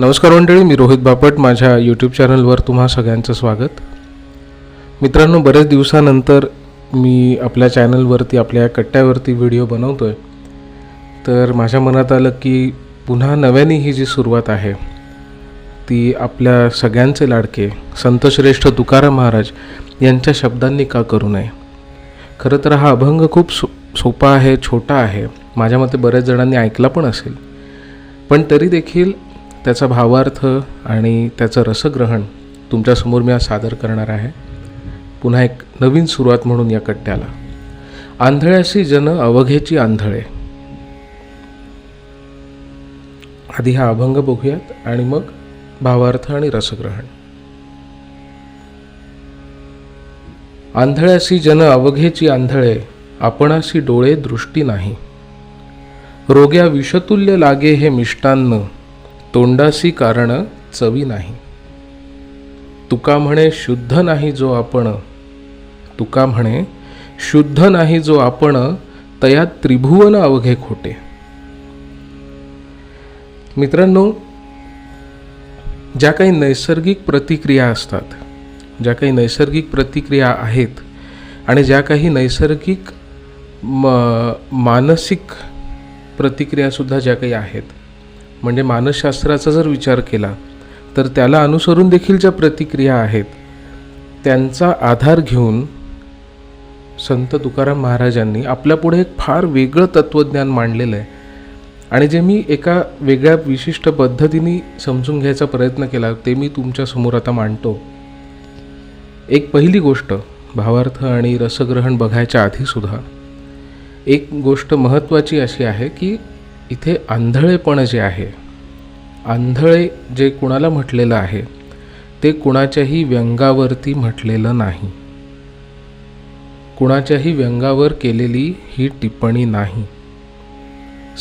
नमस्कार मंडळी मी रोहित बापट. माझ्या यूट्यूब चॅनलवर तुम्हा सगळ्यांचं स्वागत. मित्रांनो बऱ्याच दिवसानंतर मी आपल्या चॅनलवरती आपल्या कट्ट्यावरती व्हिडिओ बनवतो आहे तर माझ्या मनात आलं की पुन्हा नव्याने ही जी सुरुवात आहे ती आपल्या सगळ्यांचे लाडके संतश्रेष्ठ तुकाराम महाराज यांच्या शब्दांनी का करू नये? खरं तर हा अभंग खूप सो सोपा आहे छोटा आहे. माझ्या मते बऱ्याच जणांनी ऐकला पण असेल. पण तरी देखील त्याचा भावार्थ आणि त्याचं रसग्रहण तुमच्यासमोर मी आज सादर करणार आहे. पुन्हा एक नवीन सुरुवात म्हणून या कट्ट्याला. आंधळ्याशी जन अवघेची आंधळे. आधी हा अभंग बघूयात आणि मग भावार्थ आणि रसग्रहण. आंधळ्याशी जन अवघेची आंधळे आपणाशी डोळे दृष्टी नाही. रोग्या विषतुल्य लागे हे मिष्टान्न तोंडासी कारण चवी नाही. तुका म्हणे शुद्ध नाही जो आपण तुका म्हणे शुद्ध नाही जो आपण तया त्रिभुवन अवघे खोटे. मित्रांनो ज्या काही नैसर्गिक प्रतिक्रिया असतात ज्या काही नैसर्गिक प्रतिक्रिया आहेत आणि ज्या काही नैसर्गिक म मानसिक प्रतिक्रियासुद्धा ज्या काही आहेत म्हणजे मानसशास्त्राचा जर विचार केला तर त्याला अनुसरून देखील ज्या प्रतिक्रिया आहेत त्यांचा आधार घेऊन संत तुकाराम महाराजांनी आपल्यापुढे एक फार वेगळं तत्त्वज्ञान मांडलेलं आहे. आणि जे मी एका वेगळ्या विशिष्ट पद्धतीने समजून घ्यायचा प्रयत्न केला ते मी तुमच्यासमोर आता मांडतो. एक पहिली गोष्ट भावार्थ आणि रसग्रहण बघायच्या आधीसुद्धा एक गोष्ट महत्त्वाची अशी आहे की इथे आंधळेपण जे आहे आंधळे जे कुणाला म्हटलेलं आहे ते कुणाच्याही व्यंगावरती म्हटलेलं नाही. कुणाच्याही व्यंगावर केलेली ही टिप्पणी नाही.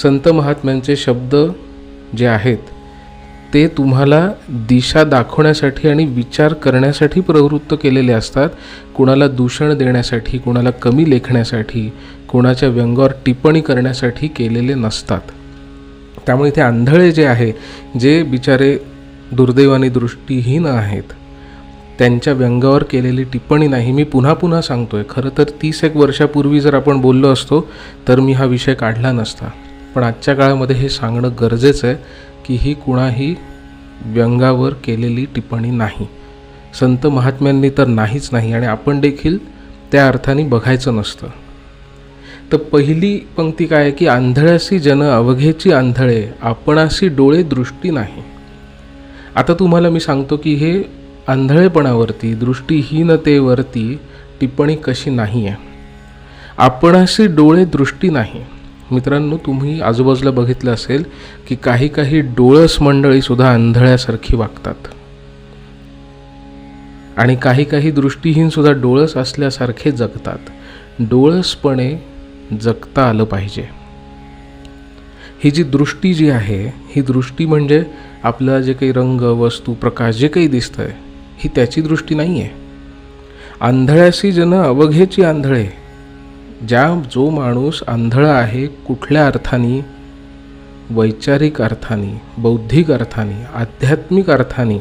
संत महात्म्यांचे शब्द जे आहेत ते तुम्हाला दिशा दाखवण्यासाठी आणि विचार करण्यासाठी प्रवृत्त केलेले असतात. कुणाला दूषण देण्यासाठी कुणाला कमी लेखण्यासाठी कोणाच्या व्यंगावर टिप्पणी करण्यासाठी केलेले नसतात. त्यामुळे इथे आंधळे जे आहे जे बिचारे दुर्दैवाने दृष्टीहीन आहेत त्यांच्या व्यंगावर केलेली टिप्पणी नाही. मी पुन्हा पुन्हा सांगतो आहे खरं तर तीस एक वर्षापूर्वी जर आपण बोललो असतो तर मी हा विषय काढला नसता. पण आजच्या काळामध्ये हे सांगणं गरजेचं आहे की ही कुणाही व्यंगावर केलेली टिप्पणी नाही. संत महात्म्यांनी तर नाहीच नाही आणि आपण देखील त्या अर्थाने बघायचं नसतं. तर पहिली पंक्ती काय आहे की आंधळ्याशी जन अवघेची आंधळे आपणाशी डोळे दृष्टी नाही. आता तुम्हाला मी सांगतो की हे आंधळेपणावरती दृष्टीहीनतेवरती टिप्पणी कशी नाही आहे. आपणाशी डोळे दृष्टी नाही. मित्रांनो तुम्ही आजूबाजूला बघितलं असेल की काही काही डोळस मंडळीसुद्धा आंधळ्यासारखी वागतात. आणि काही काही दृष्टीहीनसुद्धा डोळस असल्यासारखे जगतात. डोळसपणे जगता आलं पाहिजे. ही जी दृष्टी जी आहे ही दृष्टी म्हणजे आपलं जे काही रंग वस्तू प्रकाश जे काही दिसतं आहे ही त्याची दृष्टी नाही आहे आंधळ्याशी जन अवघेची आंधळे. ज्या जो माणूस आंधळा आहे कुठल्या अर्थाने? वैचारिक अर्थाने बौद्धिक अर्थाने आध्यात्मिक अर्थाने?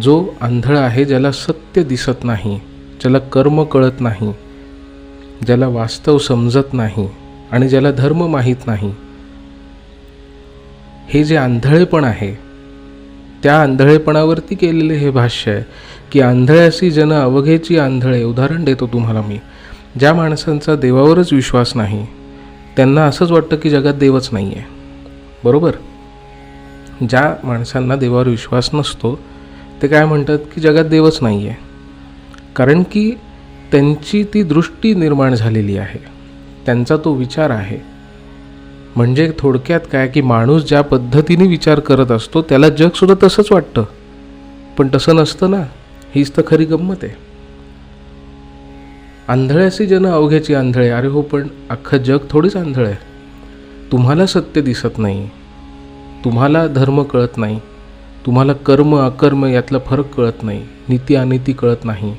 जो आंधळा आहे ज्याला सत्य दिसत नाही ज्याला कर्म कळत नाही ज्याला वास्तव समजत नाही आणि ज्याला धर्म माहीत नाही. हे जे आंधळेपण आहे त्या आंधळेपणावरती केलेले हे भाष्य आहे की आंधळ्याशी जन अवघेची आंधळे. उदाहरण देतो तुम्हाला मी. ज्या माणसांचा देवावरच विश्वास नाही त्यांना असंच वाटतं की जगात देवच नाही आहे बरोबर? ज्या माणसांना देवावर विश्वास नसतो ते काय म्हणतात की जगात देवच नाही आहे कारण की त्यांची ती दृष्टी निर्माण झालेली आहे. त्यांचा तो विचार आहे. म्हणजे थोडक्यात काय की माणूस ज्या पद्धतीने विचार करत असतो त्याला जगसुद्धा तसंच वाटतं. पण तसं नसतं ना. हीच तर खरी गंमत आहे. आंधळ्याशी जन अवघ्याची आंधळे. अरे हो पण अख्खं जग थोडीच आंधळ आहे. तुम्हाला सत्य दिसत नाही. तुम्हाला धर्म कळत नाही. तुम्हाला कर्म अकर्म यातला फरक कळत नाही. नीती अनिती कळत नाही.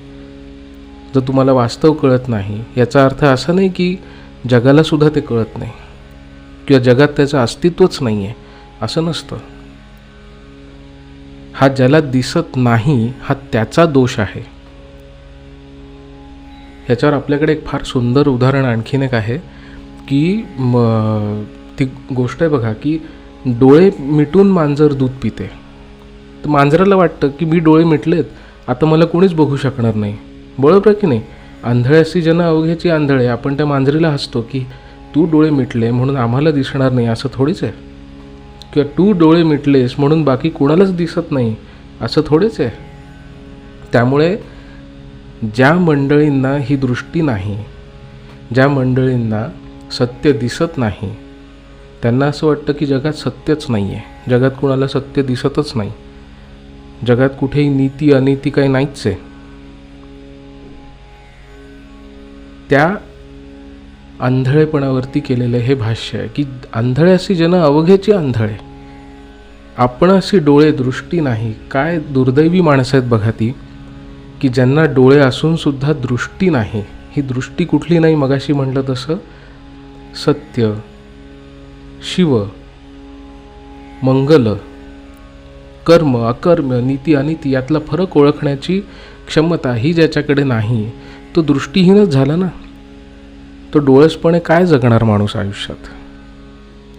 जर तुम्हाला वास्तव कळत नाही याचा अर्थ असा नाही की जगाला सुद्धा ते कळत नाही किंवा जगात त्याचं अस्तित्वच नाही आहे असं नसतं. हा ज्याला दिसत नाही हा त्याचा दोष आहे. ह्याच्यावर आपल्याकडे एक फार सुंदर उदाहरण आणखीन एक आहे की म ती गोष्ट आहे बघा की डोळे मिटून मांजर दूध पिते. तर मांजराला वाटतं की मी डोळे मिटलेत आता मला कोणीच बघू शकणार नाही. बरोबर की नाही? आंधळ्याशी जन अवघ्याची आंधळे आपण त्या मांजरीला हसतो की तू डोळे मिटले म्हणून आम्हाला दिसणार नाही असं थोडीच आहे? किंवा तू डोळे मिटलेस म्हणून बाकी कोणालाच दिसत नाही असं थोडेच आहे? त्यामुळे ज्या मंडळींना ही दृष्टी नाही ज्या मंडळींना सत्य दिसत नाही त्यांना असं वाटतं की जगात सत्यच नाही आहे जगात कुणाला सत्य दिसतच नाही. जगात कुठेही नीती अनिती काही नाहीच आहे. त्या आंधळेपणावरती केलेलं हे भाष्य आहे की आंधळ्याशी जन अवघेची आंधळे. आपण अशी डोळे दृष्टी नाही. काय दुर्दैवी माणसं आहेत बघा ती की ज्यांना डोळे असून सुद्धा दृष्टी नाही. ही दृष्टी कुठली नाही मगाशी म्हटलं तसं? सत्य शिव मंगल कर्म अकर्म नीती अनिती यातला फरक ओळखण्याची क्षमता ही ज्याच्याकडे नाही तो दृष्टीहीनच झाला ना? तो डोळसपणे काय जगणार माणूस आयुष्यात?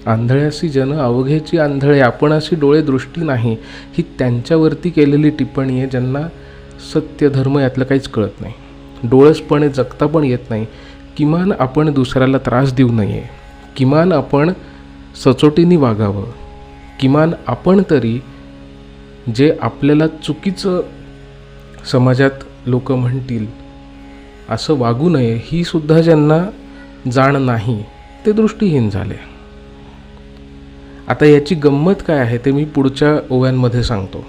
आंधळ्याशी जन अवघेची आंधळे आपण अशी डोळे दृष्टी नाही ही त्यांच्यावरती केलेली टिप्पणी आहे ज्यांना सत्य धर्म यातलं काहीच कळत नाही. डोळसपणे जगता पण येत नाही. किमान आपण दुसऱ्याला त्रास देऊ नये. किमान आपण सचोटीने वागावं. किमान आपण तरी जे आपल्याला चुकीचं समाजात लोक म्हणतील असं वागू नये ही सुद्धा ज्यांना जाण नाही ते दृष्टीहीन झाले. आता याची गंमत काय आहे ते मी पुढच्या ओव्यांमध्ये सांगतो.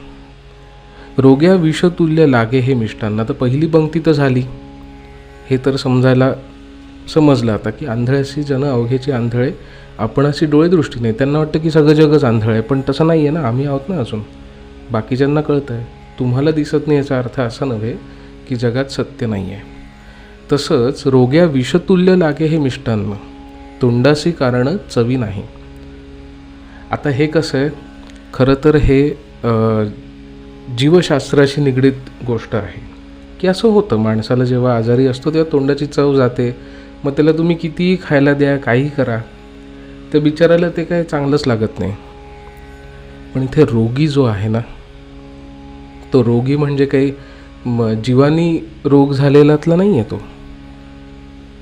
रोग्या विषतुल्य लागे हे मिष्टांना तर पहिली पंक्ती तर झाली. हे तर समजायला समजलं आता की आंधळ्याशी जन अवघ्याची आंधळे आपण अशी डोळेदृष्टी नाही. त्यांना वाटतं की सगळं जगच आंधळ आहे पण तसं नाही आहे ना आम्ही आहोत ना अजून. बाकीच्यांना कळतं आहे तुम्हाला दिसत नाही याचा अर्थ असा नव्हे की जगात सत्य नाही आहे तसंच रोग्या विषतुल्य लागे हे मिष्टान्न. तोंडाशी कारण चवी नाही. आता हे कसं आहे? खरं तर हे जीवशास्त्राशी निगडीत गोष्ट आहे. की असं होतं माणसाला जेव्हा आजारी असतो तेव्हा तोंडाची चव जाते. मग त्याला तुम्ही कितीही खायला द्या काही करा. त्या बिचाराला ते काय चांगलंच लागत नाही. पण इथे रोगी जो आहे ना तो रोगी म्हणजे काही म जीवानी रोग झालेलातला नाही आहे तो.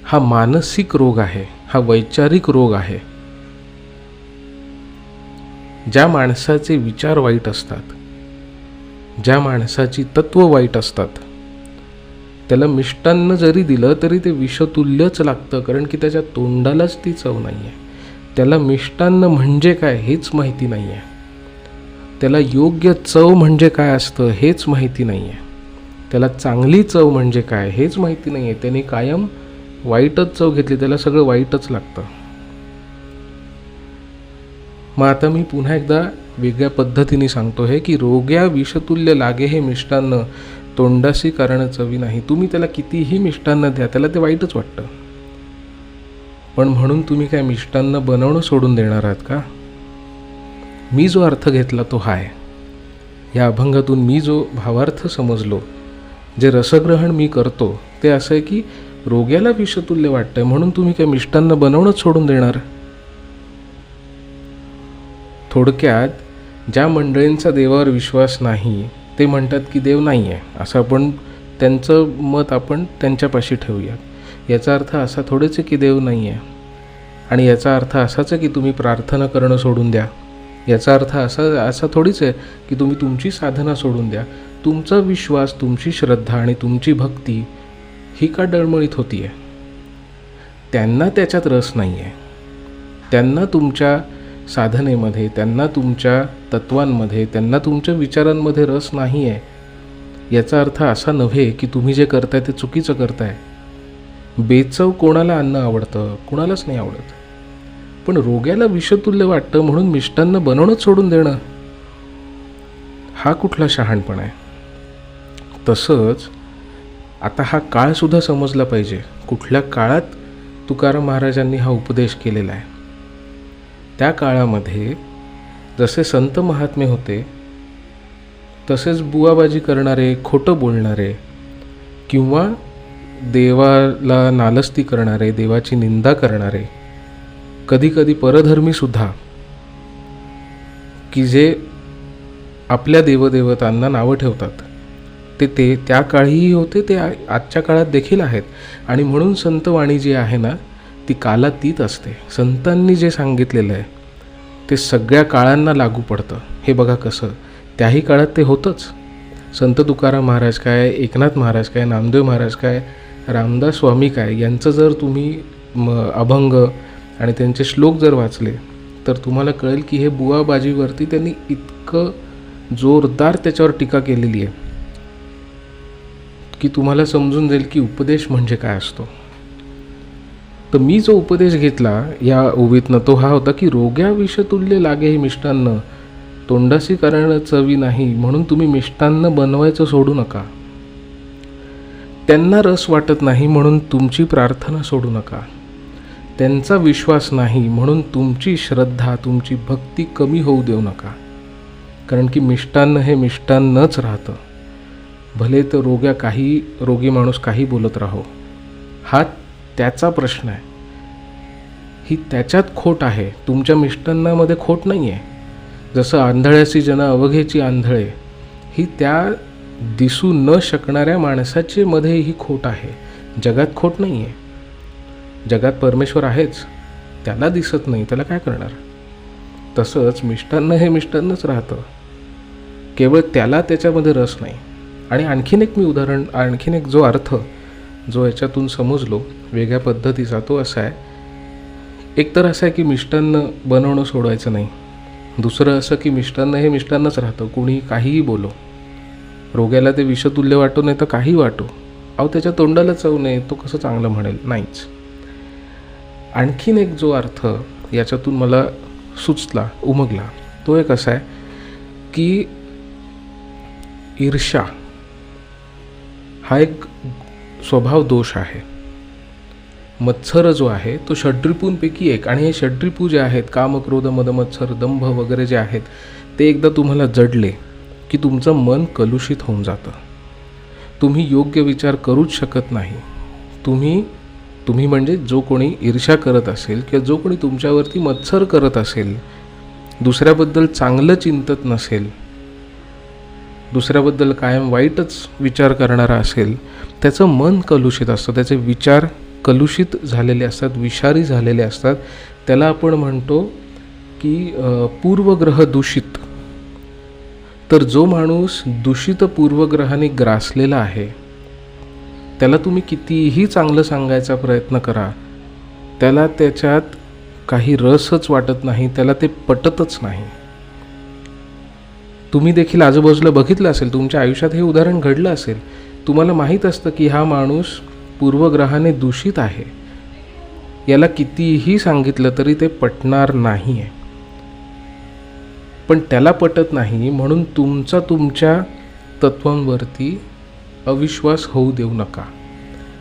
हा मानसिक रोग आहे हा वैचारिक रोग आहे. ज्या माणसाचे विचार वाईट असतात ज्या माणसाची तत्व वाईट असतात त्याला मिष्टान्न जरी दिलं तरी ते विषतुल्यच लागतं कारण की त्याच्या तोंडालाच ती चव नाही आहे त्याला मिष्टान्न म्हणजे काय हेच माहिती नाही आहे त्याला योग्य चव म्हणजे काय असतं हेच माहिती नाही आहे त्याला चांगली चव म्हणजे काय हेच माहिती नाही आहे त्याने कायम वाईटच चव घेतली. त्याला सगळं वाईटच लागतं. मग आता मी पुन्हा एकदा वेगळ्या पद्धतीने सांगतो हे की रोग्या विषतुल्य लागे हे मिष्टान्न तोंडाशी कारण चवी नाही. तुम्ही त्याला कितीही मिष्टान्न द्या त्याला ते वाईटच वाटतं. पण म्हणून तुम्ही काय मिष्टान्न बनवणं सोडून देणार आहात का? मी जो अर्थ घेतला तो हाय. या अभंगातून मी जो भावार्थ समजलो जे रसग्रहण मी करतो ते असं आहे की रोग्याला विषतुल्य वाटतंय म्हणून तुम्ही काय मिष्टान्न बनवणंच सोडून देणार? थोडक्यात ज्या मंडळींचा देवावर विश्वास नाही ते म्हणतात की देव नाही आहे असं आपण त्यांचं मत आपण त्यांच्यापाशी ठेवूया याचा अर्थ असा थोडेच आहे की देव नाही आहे आणि याचा अर्थ असाच आहे की तुम्ही प्रार्थना करणं सोडून द्या. याचा अर्थ असा असा थोडीच आहे की तुम्ही तुमची साधना सोडून द्या. तुमचा विश्वास तुमची श्रद्धा आणि तुमची भक्ती ही का डळमळीत होती आहे त्यांना त्याच्यात रस नाही आहे त्यांना तुमच्या साधनेमध्ये त्यांना तुमच्या तत्वांमध्ये त्यांना तुमच्या विचारांमध्ये रस नाही आहे याचा अर्थ असा नव्हे की तुम्ही जे करताय ते चुकीचं करताय. बेचव कोणाला अन्न आवडतं कुणालाच नाही आवडत. पण रोग्याला विषतुल्य वाटतं म्हणून मिष्टान्न बनवणंच सोडून देणं. हा कुठला शहाणपणा आहे? तसंच आता हा काळसुद्धा समजला पाहिजे. कुठल्या काळात तुकाराम महाराजांनी हा उपदेश केलेला आहे? त्या काळामध्ये जसे संत महात्मे होते तसेच बुवाबाजी करणारे खोटं बोलणारे किंवा देवाला नालस्ती करणारे देवाची निंदा करणारे कधीकधी परधर्मीसुद्धा की जे आपल्या देवदेवतांना नावं ठेवतात. ते ते त्या काळीही होते ते आजच्या काळात देखील आहेत. आणि म्हणून संतवाणी जी आहे ना ती कालातीत असते. संतांनी जे सांगितलेलं आहे ते सगळ्या काळांना लागू पडतं. हे बघा कसं त्याही काळात ते होतंच. संत तुकाराम महाराज काय एकनाथ महाराज काय नामदेव महाराज काय रामदास स्वामी काय यांचं जर तुम्ही म अभंग आणि त्यांचे श्लोक जर वाचले तर तुम्हाला कळेल की हे बुवाबाजीवरती त्यांनी इतकं जोरदार त्याच्यावर टीका केलेली आहे की तुम्हाला समजून जाईल की उपदेश म्हणजे काय असतो. तर मी जो उपदेश घेतला या ओवीतनं तो हा होता की रोग्या विषतुल्य लागे हे मिष्टान्न तोंडासी कारण चवी नाही म्हणून तुम्ही मिष्टान्न बनवायचं सोडू नका. त्यांना रस वाटत नाही म्हणून तुमची प्रार्थना सोडू नका. त्यांचा विश्वास नाही म्हणून तुमची श्रद्धा तुमची भक्ती कमी होऊ देऊ नका. कारण की मिष्टान्न हे मिष्टान्नच राहतं. भले तर रोग्या काही रोगी माणूस काही बोलत राहो. हा त्याचा प्रश्न आहे. ही त्याच्यात खोट आहे. तुमच्या मिष्टान्नामध्ये खोट नाही आहे जसं आंधळ्याची जन अवघेची आंधळे ही त्या दिसू न शकणाऱ्या माणसाची मध्ये ही खोट आहे. जगात खोट नाही आहे जगात परमेश्वर आहेच त्याला दिसत नाही त्याला काय करणार? तसंच मिष्टान्न हे मिष्टान्नच राहतं. केवळ त्याला त्याच्यामध्ये रस नाही. आणि आणखीन एक मी उदाहरण आणखीन एक जो अर्थ जो याच्यातून समजलो वेगळ्या पद्धतीचा तो असा आहे. एक तर असं आहे की मिष्टान्न बनवणं सोडवायचं नाही. दुसरं असं की मिष्टान्न हे मिष्टान्नच राहतं कोणी काहीही बोलो. रोग्याला ते विषतुल्य वाटो नाही तर काही वाटो. अहो त्याच्या तोंडाला चव नाही तो कसं चांगलं म्हणेल? नाहीच. आणखीन एक जो अर्थ याच्यातून मला सुचला उमगला तो एक असा आहे की ईर्षा हा एक स्वभाव दोष आहे. मत्सर जो आहे तो षड्रिपूंपैकी एक आणि हे षड्रिपू जे आहेत कामक्रोध मद मत्सर दंभ वगैरे जे आहेत ते एकदा तुम्हाला जडले की तुमचं मन कलुषित होऊन जातं. तुम्ही योग्य विचार करूच शकत नाही. तुम्ही तुम्ही म्हणजे जो कोणी ईर्ष्या करत असेल किंवा जो कोणी तुमच्यावरती मत्सर करत असेल दुसऱ्याबद्दल चांगलं चिंतत नसेल दुसऱ्याबद्दल कायम वाईटच विचार करणारा असेल त्याचं मन कलुषित असतं त्याचे विचार कलुषित झालेले असतात विषारी झालेले असतात. त्याला आपण म्हणतो की पूर्वग्रह दूषित. तर जो माणूस दूषित पूर्वग्रहाने ग्रासलेला आहे त्याला तुम्ही कितीही चांगलं सांगायचा प्रयत्न करा त्याला त्याच्यात काही रसच वाटत नाही त्याला ते पटतच नाही. तुम्ही देखील आजूबाजूला बघितलं असेल तुमच्या आयुष्यात हे उदाहरण घडलं असेल तुम्हाला माहीत असतं की हा माणूस पूर्वग्रहाने दूषित आहे. याला कितीही सांगितलं तरी ते पटणार नाही आहे पण त्याला पटत नाही म्हणून तुमचा तुमच्या तत्वांवरती अविश्वास होऊ देऊ नका.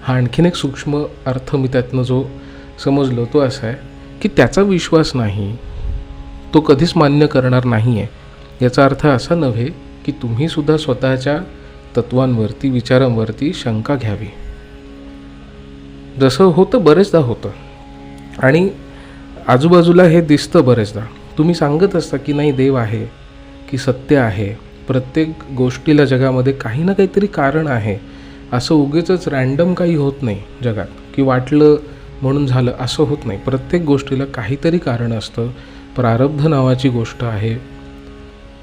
हा आणखीन एक सूक्ष्म अर्थ मी त्यातनं जो समजलो तो असा आहे की त्याचा विश्वास नाही तो कधीच मान्य करणार नाही आहे याचा अर्थ असा नव्हे की तुम्हीसुद्धा स्वतःच्या तत्वांवरती विचारांवरती शंका घ्यावी. जसं होतं बरेचदा होतं. आणि आजूबाजूला हे दिसतं बरेचदा. तुम्ही सांगत असता की नाही देव आहे की सत्य आहे प्रत्येक गोष्टीला जगामध्ये काही ना काहीतरी कारण आहे. असं उगीच रॅन्डम काही होत नाही जगात. की वाटलं म्हणून झालं असं होत नाही. प्रत्येक गोष्टीला काहीतरी कारण असतं. प्रारब्ध नावाची गोष्ट आहे.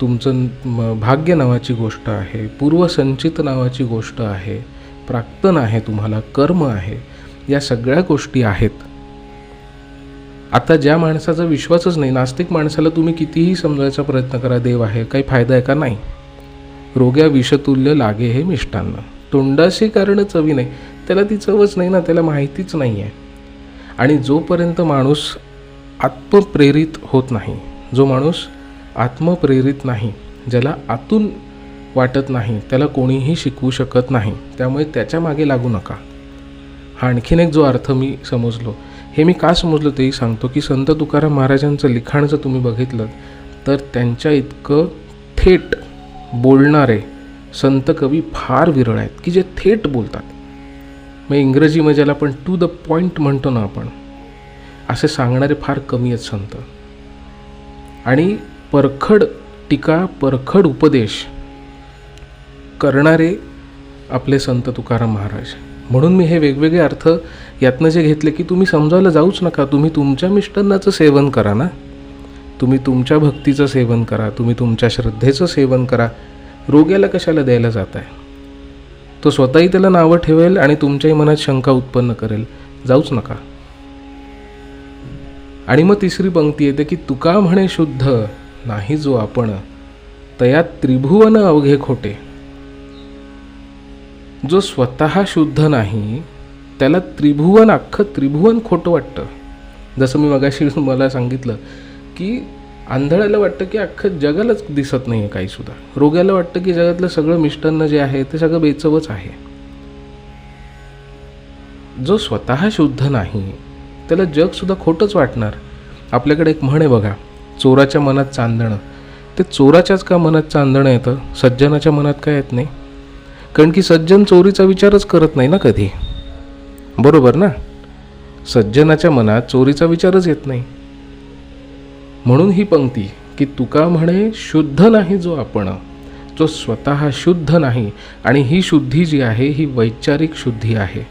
तुमचं म- भाग्य नावाची गोष्ट आहे. पूर्वसंचित नावाची गोष्ट आहे. प्राक्तन आहे तुम्हाला कर्म आहे. या सगळ्या गोष्टी आहेत. आता ज्या माणसाचा विश्वासच नाही नास्तिक माणसाला तुम्ही कितीही समजायचा प्रयत्न करा देव आहे काही फायदा आहे का? नाही. रोग्या विषतुल्य लागे हे मिष्टान्न. तोंडाशी कारण चवी नाही. त्याला ती चवच नाही ना त्याला माहितीच नाही आहे आणि जोपर्यंत माणूस आत्मप्रेरित होत नाही जो माणूस आत्मप्रेरित नाही ज्याला आतून वाटत नाही त्याला कोणीही शिकवू शकत नाही त्यामुळे त्याच्यामागे लागू नका. हा आणखीन एक जो अर्थ मी समजलो. हे मी का समजलो तेही सांगतो की संत तुकाराम महाराजांचं लिखाण जर तुम्ही बघितलं तर त्यांच्या इतकं थेट बोलणारे संत कवी फार विरळ आहेत की जे थेट बोलतात. मग इंग्रजीमध्ये ज्याला आपण टू द पॉईंट म्हणतो ना आपण असे सांगणारे फार कमी आहेत संत. आणि परखड टीका परखड उपदेश करणारे आपले संत तुकाराम महाराज. म्हणून मी हे वेगवेगळे अर्थ यातनं जे घेतले की तुम्ही समजायला जाऊच नका तुम्ही तुमच्या मिष्टांनाचं सेवन करा ना. तुम्ही तुमच्या भक्तीचं सेवन करा तुम्ही तुमच्या श्रद्धेचं सेवन करा. रोग्याला कशाला द्यायला जात आहे तो स्वतःही त्याला नावं ठेवेल आणि तुमच्याही मनात शंका उत्पन्न करेल. जाऊच नका. आणि मग तिसरी पंक्ती येते की तुका म्हणे शुद्ध नाही जो आपण तया त्रिभुवन अवघे खोटे. जो स्वतः शुद्ध नाही त्याला त्रिभुवन अख्खं त्रिभुवन खोटं वाटतं. जसं मी मगाशी मला सांगितलं की आंधळ्याला वाटतं की अख्खं जगालाच दिसत नाही आहे काहीसुद्धा रोग्याला वाटतं की जगातलं सगळं मिष्टान्न जे आहे ते सगळं बेचवच आहे. जो स्वतः शुद्ध नाही त्याला जगसुद्धा खोटंच वाटणार. आपल्याकडे एक म्हण आहे बघा चोराच्या मनात चांदणं. ते चोराच्याच का मनात चांदणं येतं? सज्जनाच्या मनात काय येत नाही? कारण की सज्जन चोरीचा विचारच करत नाही ना कधी? बरोबर ना? सज्जनाच्या मनात चोरीचा विचारच येत नाही. म्हणून ही पंक्ती की तुका म्हणे शुद्ध नाही जो आपण जो स्वतः शुद्ध नाही आणि ही शुद्धी जी आहे ही वैचारिक शुद्धी आहे.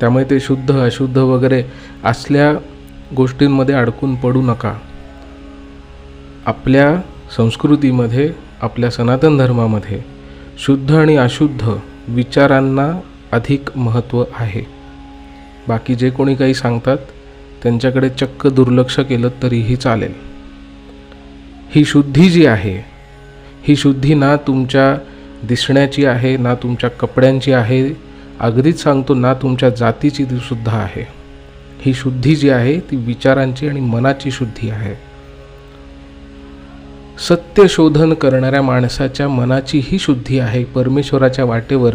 त्यामुळे ते शुद्ध अशुद्ध वगैरे असल्या गोष्टींमध्ये अडकून पडू नका. आपल्या संस्कृतीमध्ये आपल्या सनातन धर्मामध्ये शुद्ध आणि अशुद्ध विचारांना अधिक महत्त्व आहे. बाकी जे कोणी काही सांगतात त्यांच्याकडे चक्क दुर्लक्ष केलं तरीही चालेल. ही शुद्धी जी आहे ही शुद्धी ना तुमच्या दिसण्याची आहे ना तुमच्या कपड्यांची आहे अगदीच सांगतो ना तुमच्या जातीची सुद्धा आहे. ही शुद्धी जी आहे ती विचारांची आणि मनाची शुद्धी आहे. सत्य शोधन करणाऱ्या माणसाच्या मनाची ही शुद्धी आहे. परमेश्वराच्या वाटेवर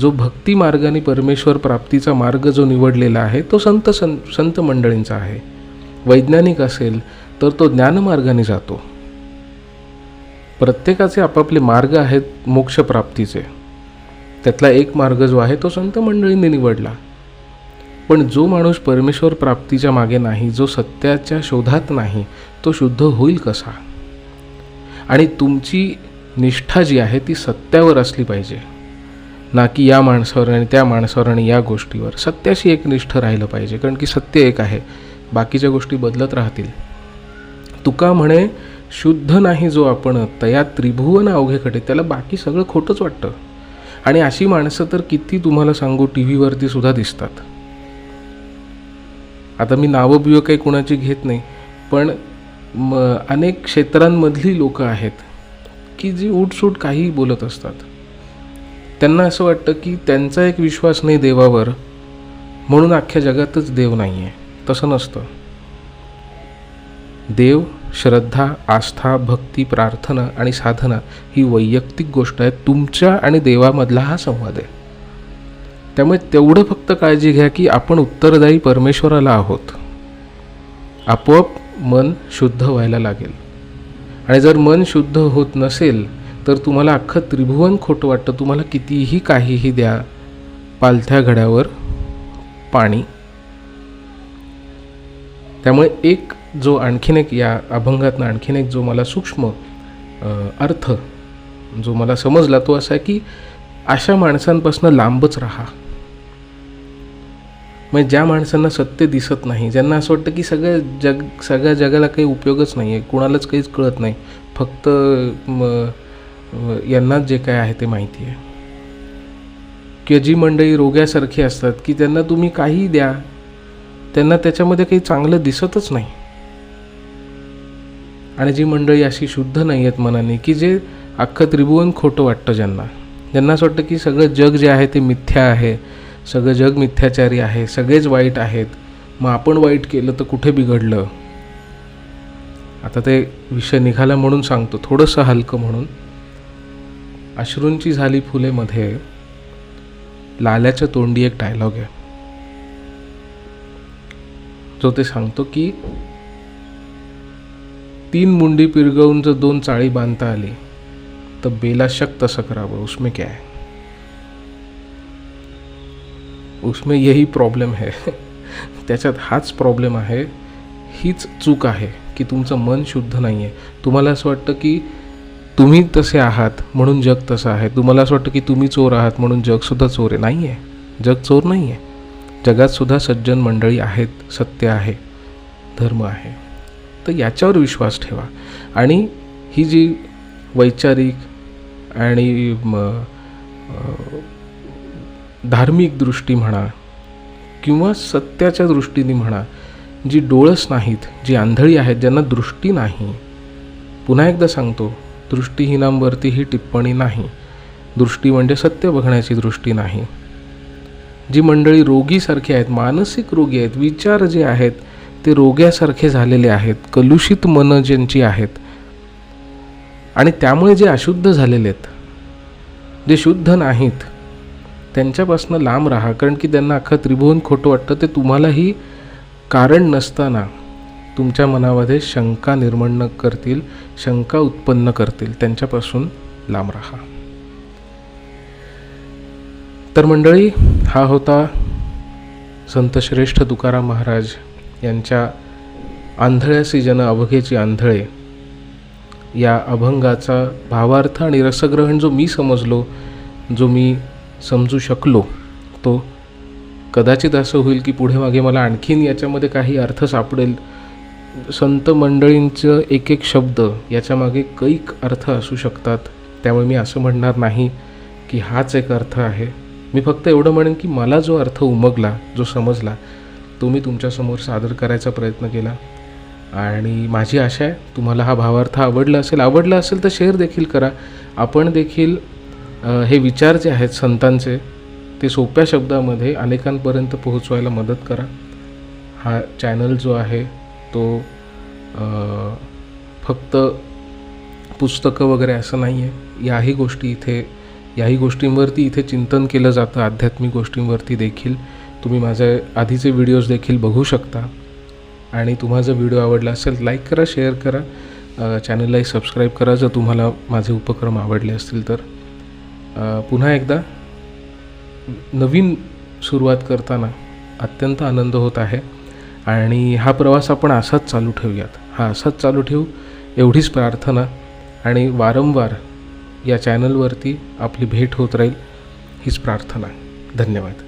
जो भक्ती मार्गाने परमेश्वर प्राप्तीचा मार्ग जो निवडलेला आहे तो संत सं संत मंडळींचा आहे. वैज्ञानिक असेल तर तो ज्ञानमार्गाने जातो. प्रत्येकाचे आपापले मार्ग आहेत मोक्षप्राप्तीचे त्यातला एक मार्ग जो आहे तो संत मंडळींनी निवडला. पण जो माणूस परमेश्वर प्राप्तीच्या मागे नाही जो सत्याच्या शोधात नाही तो शुद्ध होईल कसा? आणि तुमची निष्ठा जी आहे ती सत्यावर असली पाहिजे. ना की या माणसावर आणि त्या माणसावर आणि या गोष्टीवर. सत्याशी एक निष्ठ राहिलं पाहिजे कारण की सत्य एक आहे. बाकीच्या गोष्टी बदलत राहतील. तुका म्हणे शुद्ध नाही जो आपण तया त्रिभुवन अवघेकडे त्याला बाकी सगळं खोटंच वाटतं. आणि अशी माणसं तर किती तुम्हाला सांगू टी व्हीवरती सुद्धा दिसतात. आता मी नावं बिवं काही कुणाची घेत नाही पण म अनेक क्षेत्रांमधली लोकं आहेत की जी उठसूट काहीही बोलत असतात. त्यांना असं वाटतं की त्यांचा एक विश्वास नाही देवावर म्हणून अख्ख्या जगातच देव नाही आहे तसं नसतं. देव श्रद्धा आस्था भक्ती प्रार्थना आणि साधना ही वैयक्तिक गोष्ट आहे तुमच्या आणि देवामधला हा संवाद आहे. त्यामुळे तेवढं फक्त काळजी घ्या की आपण उत्तरदायी परमेश्वराला आहोत. आपोआप मन शुद्ध व्हायला लागेल. आणि जर मन शुद्ध होत नसेल तर तुम्हाला अख्खं त्रिभुवन खोटं वाटतं. तुम्हाला कितीही काहीही द्या पालथ्या घड्यावर पाणी. त्यामुळे एक जो आणखीन एक या अभंगातनं आणखीन एक जो मला सूक्ष्म अर्थ जो मला समजला तो असा आहे की अशा माणसांपासून लांबच राहा. म्हणजे ज्या माणसांना सत्य दिसत नाही ज्यांना असं वाटतं की सगळ्या जग सगळ्या जगाला काही उपयोगच नाही आहे कुणालाच काहीच कळत नाही फक्त यांनाच जे काय आहे ते माहिती आहे. किंवा जी मंडळी रोग्यासारखी असतात की त्यांना तुम्ही काही द्या त्यांना त्याच्यामध्ये काही चांगलं दिसतच नाही. आणि जी मंडळी अशी शुद्ध नाही आहेत मनाने की जे अख्खं त्रिभुवन खोटं वाटतं ज्यांना ज्यांना असं वाटतं की सगळं जग जे आहे ते मिथ्या आहे सगळं जग मिथ्याचारी आहे सगळेच वाईट आहेत. मग आपण वाईट केलं तर कुठे बिघडलं? आता ते विषय निघाला म्हणून सांगतो थोडंसं हलकं म्हणून. अश्रूंची झाली फुलेमध्ये लाल्याच्या तोंडी एक डायलॉग आहे. जो ते सांगतो की तीन मुंडी पिरगवून जर दोन चाळी बांधता आली तर बेलाशक तसं करावं उसमें क्या उसमें यही प्रॉब्लेम है. त्याच्यात हाच प्रॉब्लेम आहे. हीच चूक आहे की तुमचं मन शुद्ध नाही आहे तुम्हाला असं वाटतं की तुम्ही तसे आहात म्हणून जग तसं आहे. तुम्हाला असं वाटतं की तुम्ही चोर आहात म्हणून जगसुद्धा चोर आहे. नाही आहे जग चोर नाही आहे जगातसुद्धा सज्जन मंडळी आहेत. सत्य आहे. धर्म आहे. तर याच्यावर विश्वास ठेवा. आणि ही जी वैचारिक आणि धार्मिक दृष्टी म्हणा किंवा सत्याच्या दृष्टीने म्हणा जी डोळस नाहीत जी आंधळी आहेत ज्यांना दृष्टी नाही. पुन्हा एकदा सांगतो दृष्टीहीनांवरती ही टिप्पणी नाही. दृष्टी म्हणजे सत्य बघण्याची दृष्टी नाही. जी मंडळी रोगीसारखी आहेत मानसिक रोगी आहेत विचार जे आहेत ते रोग्यासारखे झालेले आहेत कलुषित मनं ज्यांची आहेत आणि त्यामुळे जे अशुद्ध झालेले आहेत जे शुद्ध नाहीत त्यांच्यापासून लांब राहा. कारण की त्यांना अख्खं त्रिभुवन खोटं वाटतं. ते तुम्हालाही कारण नसताना तुमच्या मनामध्ये शंका निर्माण करतील शंका उत्पन्न करतील. त्यांच्यापासून लांब राहा. तर मंडळी हा होता संतश्रेष्ठ तुकाराम महाराज यांच्या आंधळ्या जन अवघेची आंधळे. या अभंगाचा भावार्थ आणि रसग्रहण जो मी समजलो जो मी समजू शकलो तो कदाचित असं होईल की पुढे मागे मला आणखीन याच्यामध्ये काही अर्थ सापडेल. संत मंडळींचं एक एक शब्द याच्यामागे कैक अर्थ असू शकतात. त्यामुळे मी असं म्हणणार नाही की हाच एक अर्थ आहे. मी फक्त एवढं म्हणेन की मला जो अर्थ उमगला जो समजला तो मी तुमच्यासमोर सादर करायचा प्रयत्न केला. आणि माझी आशा आहे तुम्हाला हा भावार्थ आवडला असेल. आवडला असेल तर शेअर देखील करा. आपण देखील हे विचार जे आहेत संतांचे ते सोप्या शब्दामध्ये अनेकांपर्यंत पोहोचवायला मदत करा. हा चॅनल जो आहे तो फक्त पुस्तकं वगैरे असं नाही आहे याही गोष्टी इथे याही गोष्टींवरती इथे चिंतन केलं जातं आध्यात्मिक गोष्टींवरती देखील. तुम्ही माझे आधीचे व्हिडिओज देखील बघू शकता. आणि तुम्हा जर व्हिडिओ आवडला असेल लाईक करा शेअर करा. चॅनललाही सबस्क्राईब करा जर तुम्हाला माझे उपक्रम आवडले असतील तर. पुन्हा एकदा नवीन सुरुवात करताना अत्यंत आनंद होत आहे आणि हा प्रवास आपण असाच चालू ठेवूयात. हा असाच चालू ठेवू एवढीच प्रार्थना आणि वारंवार या चॅनलवरती आपली भेट होत राहील हीच प्रार्थना. धन्यवाद.